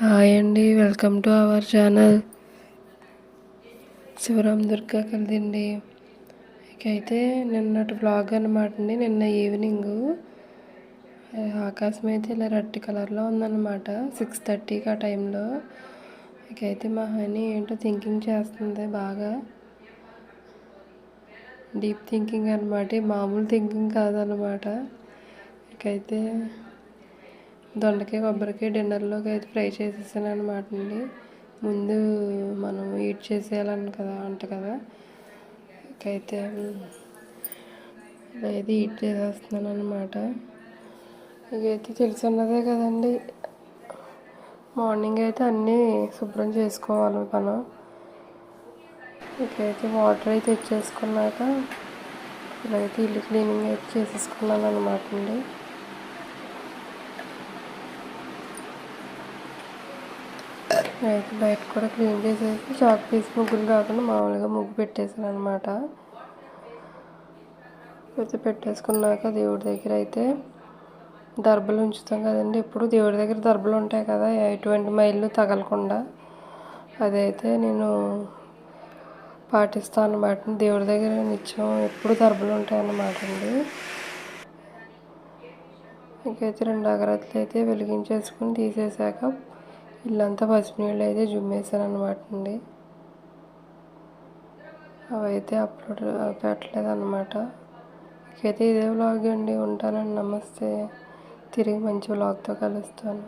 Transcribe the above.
Hi అండి welcome to our channel. Sivaram Durga Kalidindi. ఇకైతే నిన్నటి blog అనమాట అండి నిన్న ఈవినింగ్ ఆకాశం అయితే ఇలా రెడ్ కలర్లో ఉందన్నమాట సిక్స్ థర్టీకి ఆ టైంలో. ఇకైతే మా హనీ ఏంటో థింకింగ్ చేస్తుంది బాగా. డీప్ థింకింగ్ అనమాట మామూలు థింకింగ్ కాదనమాట ఇకైతే దొండకాయ కొబ్బరికాయ డిన్నర్లోకి అయితే ఫ్రై చేసేసాను అనమాట అండి ముందు మనం ఈట్ చేసేయాలని కదా అంట కదా. ఇకైతే అయితే ఈట్ చేసేస్తున్నాను అనమాట ఇకైతే తెలుసున్నదే కదండి. మార్నింగ్ అయితే అన్నీ శుభ్రం చేసుకోవాలి మనం. ఇకైతే వాటర్ అయితే తెచ్చేసుకున్నాక ఇలాగైతే ఇల్లు క్లీనింగ్ అయితే చేసేసుకున్నాను అనమాట అండి అయితే బయట కూడా క్లీన్ చేసేసి చాక్ పీస్ ముగ్గులు కాకుండా మామూలుగా ముగ్గు పెట్టేసాను అనమాట అయితే పెట్టేసుకున్నాక దేవుడి దగ్గర అయితే దర్బలు ఉంచుతాం కదండి. ఇప్పుడు దేవుడి దగ్గర దర్బలు ఉంటాయి కదా ఎటువంటి మైళ్ళు తగలకుండా. అదైతే నేను పాటిస్తాను అనమాట దేవుడి దగ్గర నిత్యం ఎప్పుడు దర్బలు ఉంటాయి అన్నమాట అండి. ఇంకైతే రెండు అగరత్తులు అయితే వెలిగించేసుకుని తీసేసాక ఇల్లంతా పసుపు నీళ్ళు అయితే జుమ్మేసాను అనమాట అండి. అవైతే అప్లోడ్ పెట్టలేదు అనమాట ఇకైతే ఇదే వ్లాగ్ అండి. ఉంటానండి. నమస్తే. తిరిగి మంచి వ్లాగ్తో కలుస్తాను.